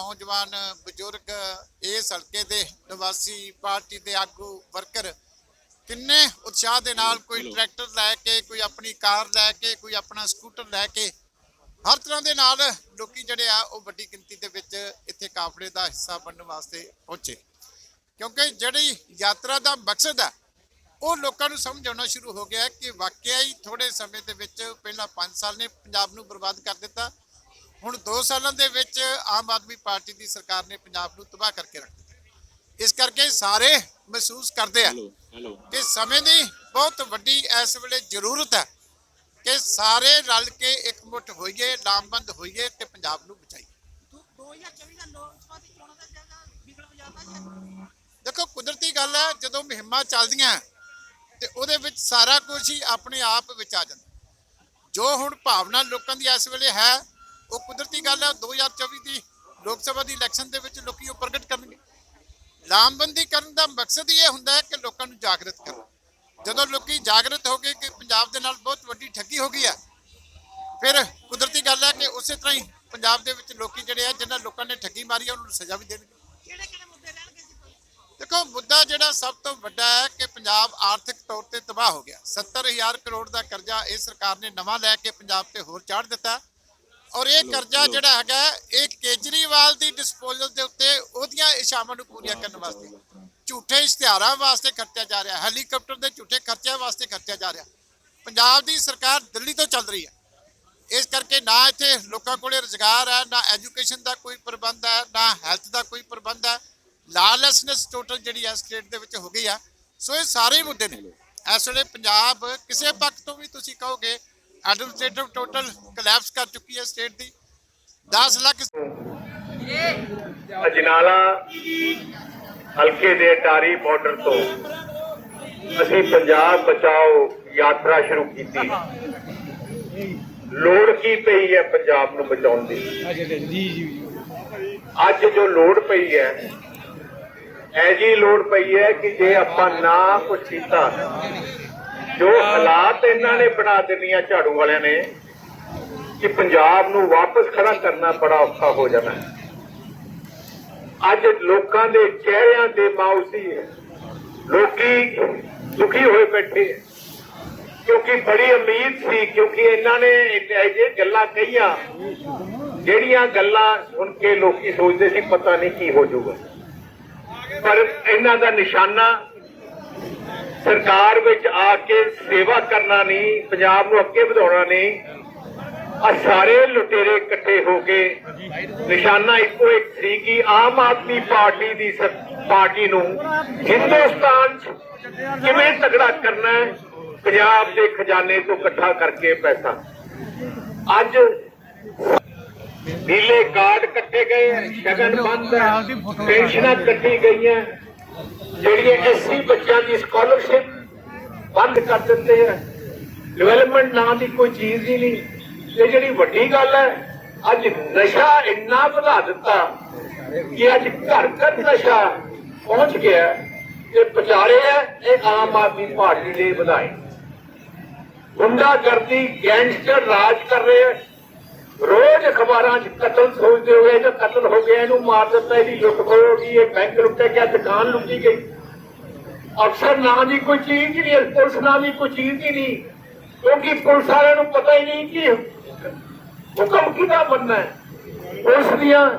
ਨੌਜਵਾਨ ਬਜ਼ੁਰਗ ਇਸ ਹਲਕੇ ਦੇ ਨਿਵਾਸੀ ਪਾਰਟੀ ਦੇ ਆਗੂ ਵਰਕਰ ਕਿੰਨੇ ਉਤਸ਼ਾਹ ਦੇ ਨਾਲ ਕੋਈ ਟਰੈਕਟਰ ਲੈ ਕੇ ਕੋਈ ਆਪਣੀ ਕਾਰ ਲੈ ਕੇ ਕੋਈ ਆਪਣਾ ਸਕੂਟਰ ਲੈ ਕੇ ਹਰ ਤਰ੍ਹਾਂ ਦੇ ਨਾਲ ਲੋਕੀ ਜਿਹੜੇ ਆ ਉਹ ਵੱਡੀ ਗਿਣਤੀ ਦੇ ਵਿੱਚ ਇੱਥੇ ਕਾਫਲੇ ਦਾ ਹਿੱਸਾ ਬਣਨ ਵਾਸਤੇ ਪਹੁੰਚੇ। ਕਿਉਂਕਿ ਜਿਹੜੀ ਯਾਤਰਾ ਦਾ ਮਕਸਦ ਹੈ ਉਹ ਲੋਕਾਂ ਨੂੰ ਸਮਝ ਆਉਣਾ ਸ਼ੁਰੂ ਹੋ ਗਿਆ ਕਿ ਵਾਕਿਆ ਹੀ ਥੋੜੇ ਸਮੇਂ ਦੇ ਵਿੱਚ ਪਹਿਲਾਂ 5 ਸਾਲ ਨੇ ਪੰਜਾਬ ਨੂੰ ਬਰਬਾਦ ਕਰ ਦਿੱਤਾ। ਹੁਣ 2 ਸਾਲਾਂ ਦੇ ਵਿੱਚ ਆਮ ਆਦਮੀ ਪਾਰਟੀ ਦੀ ਸਰਕਾਰ ਨੇ ਪੰਜਾਬ ਨੂੰ ਤਬਾਹ ਕਰਕੇ ਰੱਖ ਦਿੱਤਾ। ਇਸ ਕਰਕੇ ਸਾਰੇ ਮਹਿਸੂਸ ਕਰਦੇ ਆ ਕਿ ਸਮੇਂ ਦੀ ਬਹੁਤ ਵੱਡੀ ਇਸ ਵੇਲੇ ਜ਼ਰੂਰਤ ਹੈ ਕਿ ਸਾਰੇ ਰਲ ਕੇ ਇਕਮੁੱਠ ਹੋਈਏ ਲਾਮਬੰਦ ਹੋਈਏ ਤੇ ਪੰਜਾਬ ਨੂੰ ਬਚਾਈਏ। 2024 ਦਾ ਲੋਕ ਸਭਾ ਦੀ ਚੋਣਾਂ ਦਾ ਜਗ੍ਹਾ ਵਿਗੜ ਵਜਾਤਾ ਦੇਖੋ ਕੁਦਰਤੀ ਗੱਲ ਹੈ ਜਦੋਂ ਮੁਹਿੰਮਾਂ ਚੱਲਦੀਆਂ ਤੇ ਉਹਦੇ ਵਿੱਚ ਸਾਰਾ ਕੁਝ ਹੀ ਆਪਣੇ ਆਪ ਵਿੱਚ ਆ ਜਾਂਦਾ। ਜੋ ਹੁਣ ਭਾਵਨਾ ਲੋਕਾਂ ਦੀ ਇਸ ਵੇਲੇ ਹੈ ਉਹ ਕੁਦਰਤੀ ਗੱਲ ਹੈ 2024 ਦੀ ਲੋਕ ਸਭਾ ਦੀ ਇਲੈਕਸ਼ਨ ਦੇ ਵਿੱਚ ਲੋਕੀ ਉਹ ਪ੍ਰਗਟ ਕਰਨਗੇ। ਲਾਮਬੰਦੀ ਕਰਨ ਦਾ ਮਕਸਦ ਹੀ ਇਹ ਹੁੰਦਾ ਹੈ ਕਿ ਲੋਕਾਂ ਨੂੰ ਜਾਗਰਤ ਕਰੋ ਜਦੋਂ ਲੋਕੀ ਜਾਗਰਤ ਹੋ ਗਏ ਕਿ ਪੰਜਾਬ ਦੇ ਨਾਲ ਬਹੁਤ ਵੱਡੀ ਠੱਗੀ ਹੋ ਗਈ ਹੈ, ਫਿਰ ਕੁਦਰਤੀ ਗੱਲ ਹੈ ਕਿ ਉਸੇ ਤਰ੍ਹਾਂ ਹੀ ਪੰਜਾਬ ਦੇ ਵਿੱਚ ਲੋਕੀ ਜਿਹੜੇ ਆ, ਜਿਨ੍ਹਾਂ ਲੋਕਾਂ ਨੇ ਠੱਗੀ ਮਾਰੀ ਹੈ ਉਹਨਾਂ ਨੂੰ ਸਜ਼ਾ ਵੀ ਦੇਣਗੇ। ਕਿਹੜੇ ਕਿਹੜੇ ਮੁੱਦੇ ਰਹਿਣਗੇ ਜੀ ਦੇਖੋ, ਮੁੱਦਾ ਜਿਹੜਾ ਸਭ ਤੋਂ ਵੱਡਾ ਹੈ ਕਿ ਪੰਜਾਬ ਆਰਥਿਕ ਤੌਰ ਤੇ ਤਬਾਹ ਹੋ ਗਿਆ। 70000 ਕਰੋੜ ਦਾ ਕਰਜ਼ਾ ਇਹ ਸਰਕਾਰ ਨੇ ਨਵਾਂ ਲੈ ਕੇ ਪੰਜਾਬ ਤੇ ਹੋਰ ਚਾੜ ਦਿੱਤਾ। ਔਰ ਇਹ ਕਰਜ਼ਾ ਜਿਹੜਾ ਹੈਗਾ, ਇਹ ਕੇਜਰੀਵਾਲ ਦੀ ਡਿਸਪੋਜ਼ਲ ਦੇ ਉੱਤੇ ਉਹਦੀਆਂ ਇਸ਼ਾਵਾਂ ਨੂੰ ਪੂਰੀਆਂ ਕਰਨ ਵਾਸਤੇ। ਝੂਠੇ ਇਸ਼ਤਿਹਾਰਾਂ ਵਾਸਤੇ ਖਰਚਿਆ ਜਾ ਰਿਹਾ, ਹੈਲੀਕਾਪਟਰ ਦੇ ਝੂਠੇ ਖਰਚਿਆਂ ਵਾਸਤੇ ਖਰਚਿਆ ਜਾ ਰਿਹਾ। ਪੰਜਾਬ ਦੀ ਸਰਕਾਰ ਦਿੱਲੀ ਤੋਂ ਚੱਲ ਰਹੀ ਹੈ। ਇਸ ਕਰਕੇ ਨਾ ਇੱਥੇ ਲੋਕਾਂ ਕੋਲੇ ਰੁਜ਼ਗਾਰ ਹੈ, ਨਾ ਐਜੂਕੇਸ਼ਨ ਦਾ ਕੋਈ ਪ੍ਰਬੰਧ ਹੈ, ਨਾ ਹੈਲਥ ਦਾ ਕੋਈ ਪ੍ਰਬੰਧ ਹੈ। ਲਾਲੈਸਨੈਸ ਟੋਟਲ ਜਿਹੜੀ ਹੈ ਸਟੇਟ ਦੇ ਵਿੱਚ ਹੋ ਗਈ ਆ। ਸੋ ਇਹ ਸਾਰੇ ਮੁੱਦੇ ਨੇ। ਇਸ ਵੇਲੇ ਪੰਜਾਬ ਕਿਸੇ ਪੱਖ ਤੋਂ ਵੀ ਤੁਸੀਂ ਕਹੋਗੇ ਐਡਮਿਨਿਸਟ੍ਰੇਟਿਵ ਟੋਟਲ ਕਲੈਪਸ ਕਰ ਚੁੱਕੀ ਹੈ ਸਟੇਟ ਦੀ। 10 ਲੱਖ ਅਜਨਾਲਾ ਹਲਕੇ ਦੇ ਟਾਰੀ ਬਾਰਡਰ ਤੋਂ ਅਸੀਂ ਪੰਜਾਬ ਬਚਾਓ ਯਾਤਰਾ ਸ਼ੁਰੂ ਕੀਤੀ। ਲੋੜ ਕੀ ਪਈ ਹੈ ਪੰਜਾਬ ਨੂੰ ਬਚਾਉਣ ਦੀ? ਅੱਜ ਜੋ ਲੋੜ ਪਈ ਹੈ ਐ ਜੀ ਲੋੜ ਪਈ ਹੈ ਕਿ ਜੇ ਆਪਾਂ ਨਾ ਕੁਝ ਕੀਤਾ ਜੋ ਹਾਲਾਤ ਇਹਨਾਂ ਨੇ ਬਣਾ ਦੇਣੀਆਂ ਝਾੜੂ ਵਾਲਿਆਂ ਨੇ, ਕਿ ਪੰਜਾਬ ਨੂੰ ਵਾਪਸ ਖੜਾ ਕਰਨਾ ਬੜਾ ਔਖਾ ਹੋ ਜਾਣਾ ਹੈ। ਅੱਜ ਲੋਕਾਂ ਦੇ ਚਿਹਰਿਆਂ ਤੇ ਮਾਊਸੀ ਹੈ। ਲੋਕੀ ਦੁਖੀ ਹੋਏ ਬੈਠੇ ਕਿਉਂਕਿ ਬੜੀ ਉਮੀਦ ਸੀ, ਕਿਉਂਕਿ ਇਹਨਾਂ ਨੇ ਇਹ ਗੱਲਾਂ ਕਹੀਆਂ, ਜਿਹੜੀਆਂ ਗੱਲਾਂ ਸੁਣ ਕੇ ਲੋਕੀ ਸੋਚਦੇ ਸੀ, ਪਤਾ ਨਹੀਂ ਕੀ ਹੋ ਜਾਊਗਾ। ਪਰ ਇਹਨਾਂ ਦਾ ਨਿਸ਼ਾਨਾ ਸਰਕਾਰ ਵਿੱਚ ਆ ਕੇ ਸੇਵਾ ਕਰਨਾ ਨਹੀਂ ਪੰਜਾਬ ਨੂੰ ਅੱਗੇ ਵਧਾਉਣਾ ਨਹੀਂ ਆ ਸਾਰੇ ਲੁਟੇਰੇ ਇਕੱਠੇ ਹੋ ਕੇ ਨਿਸ਼ਾਨਾ ਇੱਕੋ ਇੱਕ ਸੀ ਕਿ ਆਮ ਆਦਮੀ ਪਾਰਟੀ ਦੀ ਪਾਰਟੀ ਨੂੰ ਹਿੰਦੁਸਤਾਨ 'ਚ ਕਿਵੇਂ ਤਗੜਾ ਕਰਨਾ ਹੈ? ਪੰਜਾਬ ਦੇ ਖਜ਼ਾਨੇ ਤੋਂ ਇਕੱਠਾ ਕਰਕੇ ਪੈਸਾ। ਅੱਜ ਨੀਲੇ ਕਾਰਡ ਕੱਟੇ ਗਏ ਸ਼ਗਨ ਬੰਦ ਪੈਨਸ਼ਨਾਂ ਕੱਟੀ ਗਈਆਂ। ਜਿਹੜੀ ਐਸਸੀ ਬੱਚਿਆਂ ਦੀ ਸਕਾਲਰਸ਼ਿਪ ਬੰਦ ਕਰ ਦਿੱਤੇ ਹੈ ਡਿਵੈਲਪਮੈਂਟ ਨਾਂ ਦੀ ਕੋਈ ਚੀਜ਼ ਹੀ ਨਹੀਂ। ਤੇ ਜਿਹੜੀ ਵੱਡੀ ਗੱਲ ਹੈ, ਅੱਜ ਨਸ਼ਾ ਇੰਨਾ ਵਧਾ ਦਿੱਤਾ ਕਿ ਅੱਜ ਘਰ ਘਰ ਨਸ਼ਾ ਪਹੁੰਚ ਗਿਆ। ਤੇ ਵਿਚਾਰੇ ਹੈ ਇਹ ਆਮ ਆਦਮੀ ਪਾਰਟੀ ਨੇ ਵਧਾਏ ਗੁੰਡਾਗਰਦੀ, ਗੈਂਗਸਟਰ ਰਾਜ ਕਰ ਰਹੇ ਹੈ ਰੋਜ਼ ਅਖਬਾਰਾਂ 'ਚ ਕਤਲ ਸੋਚਦੇ ਹੋਏ ਜੋ ਕਤਲ ਹੋ ਗਿਆ, ਇਹਨੂੰ ਮਾਰ ਦਿੱਤਾ, ਇਹਦੀ ਲੁੱਟ ਖੋਹ ਹੋ ਗਈ, ਇਹ ਬੈਂਕ ਲੁੱਟਿਆ ਗਿਆ, ਦੁਕਾਨ ਲੁੱਟੀ ਗਈ। ਅਫਸਰ ਨਾਂ ਦੀ ਕੋਈ ਚੀਜ਼ ਹੀ ਨਹੀਂ ਪੁਲਿਸ ਨਾਂ ਦੀ ਕੋਈ ਚੀਜ਼ ਹੀ ਨਹੀਂ। ਕਿਉਂਕਿ ਪੁਲਿਸ ਵਾਲਿਆਂ ਨੂੰ ਪਤਾ ਹੀ ਨਹੀਂ ਕਿ ਹੁਕਮ ਕਿਹਦਾ ਬੰਨਣਾ ਹੈ। ਪੁਲਿਸ ਦੀਆਂ